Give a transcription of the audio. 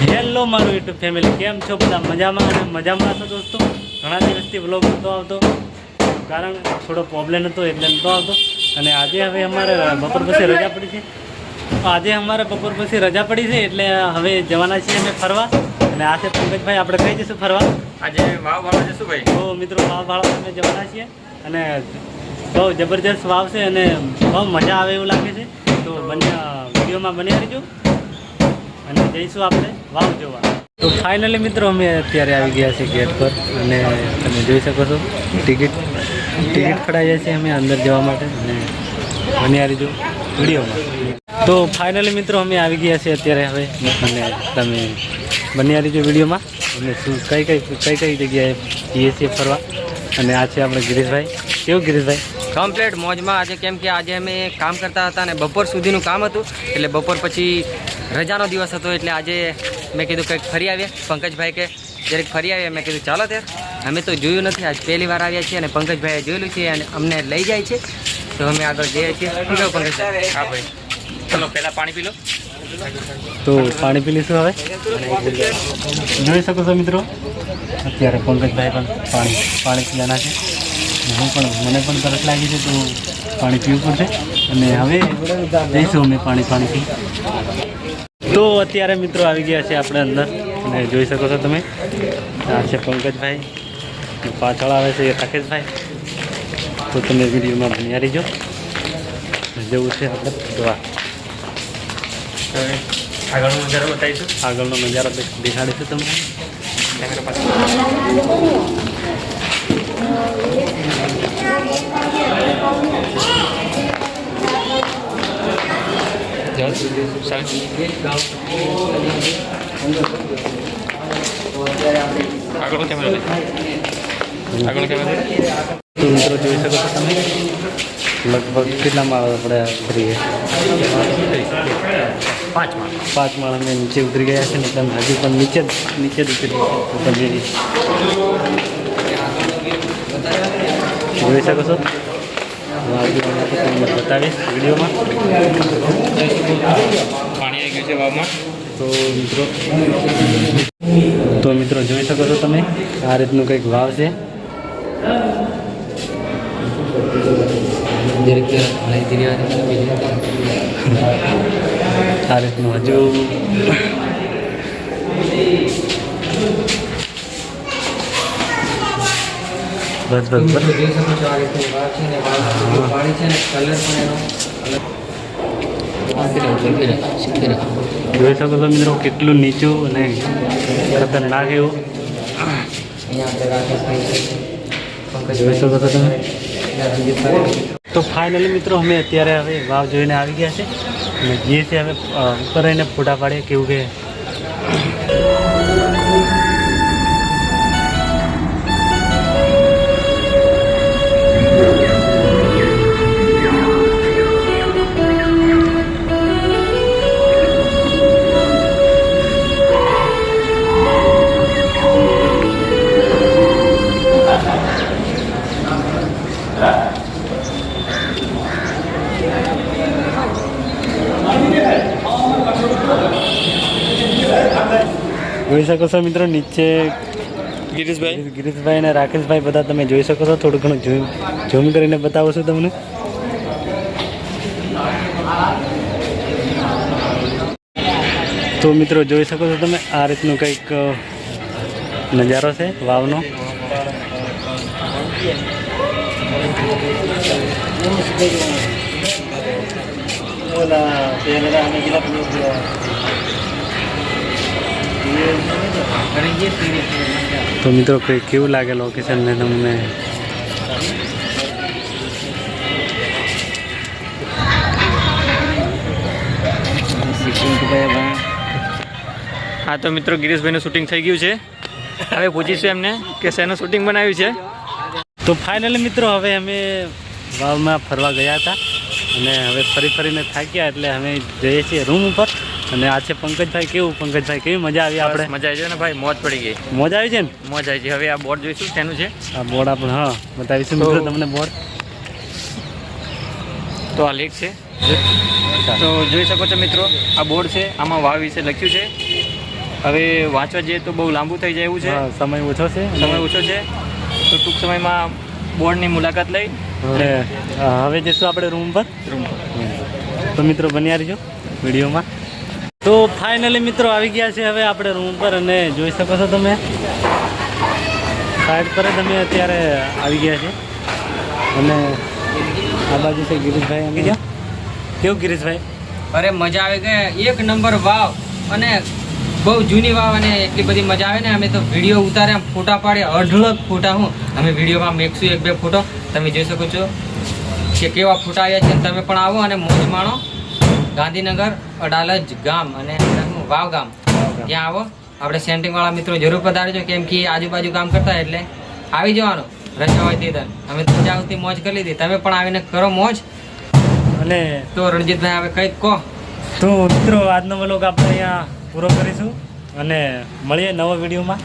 Hello મારું YouTube family કેમ છો બધા? મજામાં અને મજામાં છો દોસ્તો? ઘણા દિવસથી વ્લોગ નહોતો આવતો. કારણ થોડો પ્રોબ્લેમ હતો એટલે નહોતો આવતો. અને આજે હવે અમારે બપોર પછી રજા પડી છે. આજે અમારે બપોર પછી રજા પડી છે એટલે હવે જવાના છીએ અમે ફરવા. અને આ છે પંકજભાઈ આપણે કઈ જઈશું ફરવા? આજે વાવ ભાળવા જશું ભાઈ. તો મિત્રો વાવ ભાળવા અમે જવાના છીએ. અને બહુ જબરજસ્ત વાવ છે અને બહુ મજા આવે એવું લાગે છે. તો બંને વિડીયોમાં બન્યા રહીજો. અને જઈશું આપણે વાવ જોવા. તો ફાઇનલી મિત્રો અમે અત્યારે આવી ગયા છીએ ગેટ પર અને તમે જોઈ શકો છો ટિકિટ ટિકિટ કઢાવીએ છીએ અમે અંદર જવા માટે અને બન્યા રહીજો વિડીયોમાં. તો ફાઇનલી મિત્રો અમે આવી ગયા છીએ અત્યારે હવે અને તમે બન્યા રહીજો વિડીયોમાં. અને શું, કઈ કઈ કઈ કઈ જગ્યાએ જઈએ છીએ ફરવા? અને આ છે આપણે ગિરીશભાઈ. કેવું ગિરીશભાઈ? કમ્પ્લેટ મોજમાં આજે કેમ કે આજે અમે કામ કરતા હતા અને બપોર સુધીનું કામ હતું. એટલે બપોર પછી રજાનો દિવસ હતો એટલે આજે મેં કીધું કંઈક ફરી આવ્યા પંકજભાઈ કે જ્યારે ફરી આવ્યા મેં કીધું ચાલો ત્યારે અમે તો જોયું નથી. આજ પહેલી વાર આવ્યા છીએ અને પંકજભાઈએ જોયેલું છે અને અમને લઈ જાય છે. તો અમે આગળ જઈએ છીએ. શું કહ્યું પંકજભાઈ? હા ભાઈ. ચલો પહેલાં પાણી પી લો. તો પાણી પી લઈશું હવે. જોઈ શકો છો મિત્રો અત્યારે પંકજભાઈ પણ પાણી પાણી પીવાના છે. હું પણ મને પણ તરસ લાગી છે તો પાણી પીવું પડશે. અને હવે જઈશું અમે પાણી પાણી પી તો અત્યારે મિત્રો આવી ગયા છે આપણે અંદર. અને જોઈ શકો છો તમે. આ છે પંકજભાઈ. પાછળ આવે છે રાકેશભાઈ. તો તમે વિડીયોમાં બન્યા રહીજો. જવું છે આપણે જોવા આગળનો નજારો બતાવીશું. આગળનો નજારો દેખાડીશું તમને. કેમેરા પાસે આગળનો કેમેરો લે આગળનો કેમેરો તો મિત્રો જોઈ શકો છો તમે લગભગ કેટલા માળ આપણે ઉતરી ગયા પાંચમાં પાંચ માળ અમે નીચે ઉતરી ગયા છે ને તમે હજુ પણ નીચે જ નીચે જ ઉતરી ગયા છે તમે જોઈ શકો છો. તમને બતાવીશ વિડીયોમાં. પાણી આવી ગયું છે વાવમાં. તો મિત્રો તો મિત્રો જોઈ શકો છો તમે, આ રીતનું કંઈક વાવ છે. આ રીતનું હજુ બસ બસ બસ. જોઈ શકો છો આ રીતની વાવ છે ને વાવ પાણી છે ને કલર પણ એનો જોઈ શકો છો મિત્રો કેટલું નીચું અને ખતરનાક એવું. જોઈ શકો છો તમે. તો ફાઇનલી મિત્રો અમે અત્યારે હવે વાવ જોઈને આવી ગયા છે. અને જે છે હવે ઉપર રહીને ફોટા પાડીએ કેવું કે. જોઈ શકો છો મિત્રો નીચે ગિરીશભાઈ? ગિરીશભાઈ અને રાકેશભાઈ બધા તમે જોઈ શકો છો. થોડું ઘણું ઝૂમ ઝૂમ કરીને બતાવું છું તમને. તો મિત્રો જોઈ શકો છો તમે આ રીતનું કંઈક નજારો છે વાવનો. તો મિત્રો કેવું લાગે લોકેશન ને તમને? હા, તો મિત્રો ગિરીશભાઈનું શૂટિંગ થઈ ગયું છે. હવે પૂછીશું એમને કે શેનું શૂટિંગ બનાવ્યું છે. તો ફાઇનલી મિત્રો, હવે અમે વાવમાં ફરવા ગયા હતા. અને હવે ફરી ફરીને થાક્યા, એટલે અમે જઈએ છીએ રૂમ ઉપર. અને આ છે પંકજભાઈ કેવું? પંકજભાઈ કેવી મજા આવી આપણે? મજા આવી છે ને ભાઈ? મોજ પડી ગઈ. મોજ આવી છે ને? મોજ આવી છે. હવે આ બોર્ડ જોઈશું શેનું છે? આ બોર્ડ આપણે હા બતાવીશું મિત્રો તમને બોર્ડ તો આ લેક છે. તો જોઈ શકો છો મિત્રો આ બોર્ડ છે આમાં વાવ વિશે લખ્યું છે. હવે વાંચવા જઈએ તો બહુ લાંબુ થઈ જાય એવું છે. સમય ઓછો છે. સમય ઓછો છે. તો ટૂંક સમયમાં બોર્ડની મુલાકાત લઈ. અને હવે જઈશું આપણે રૂમ પર. રૂમ તો મિત્રો બન્યા રહીજો વિડીયોમાં. તો ફાઇનલી મિત્રો આવી ગયા છે હવે આપણે રૂમ પર અને જોઈ શકો છો તમે. સાઈડ પર તમે અત્યારે આવી ગયા છે અને આ બાજુ છે ગિરીશભાઈ આવી ગયા કેવું ગિરીશભાઈ? અરે મજા આવે કે એક નંબર વાવ અને બહુ જૂની વાવ અને એટલી બધી મજા આવે ને, અમે તો વીડિયો ઉતાર્યા, ફોટા પાડ્યા, અઢળક ફોટા હું. અમે વિડીયોમાં મેકશું એક બે ફોટો. તમે જોઈ શકો છો કે કેવા ફોટા આવ્યા છે તમે પણ આવો અને મોજ માણો. ગાંધીનગર અડાલજ ગામ અને વાવ ગામ. ત્યાં આવો. આપણે સેન્ટિંગ વાળા મિત્રો જરૂર પધારજો કેમ કે આજુબાજુ કામ કરતા એટલે. આવી જવાનું. રજા હોય તે દર. અમે તો જ્યાં મોજ કરી લીધી. તમે પણ આવીને કરો મોજ. અને તો રણજીતભાઈ હવે કંઈક કહો. તો મિત્રો આજનો વ્લોગ આપણે અહીંયા પૂરો કરીશું. અને મળીએ નવા વિડીયોમાં.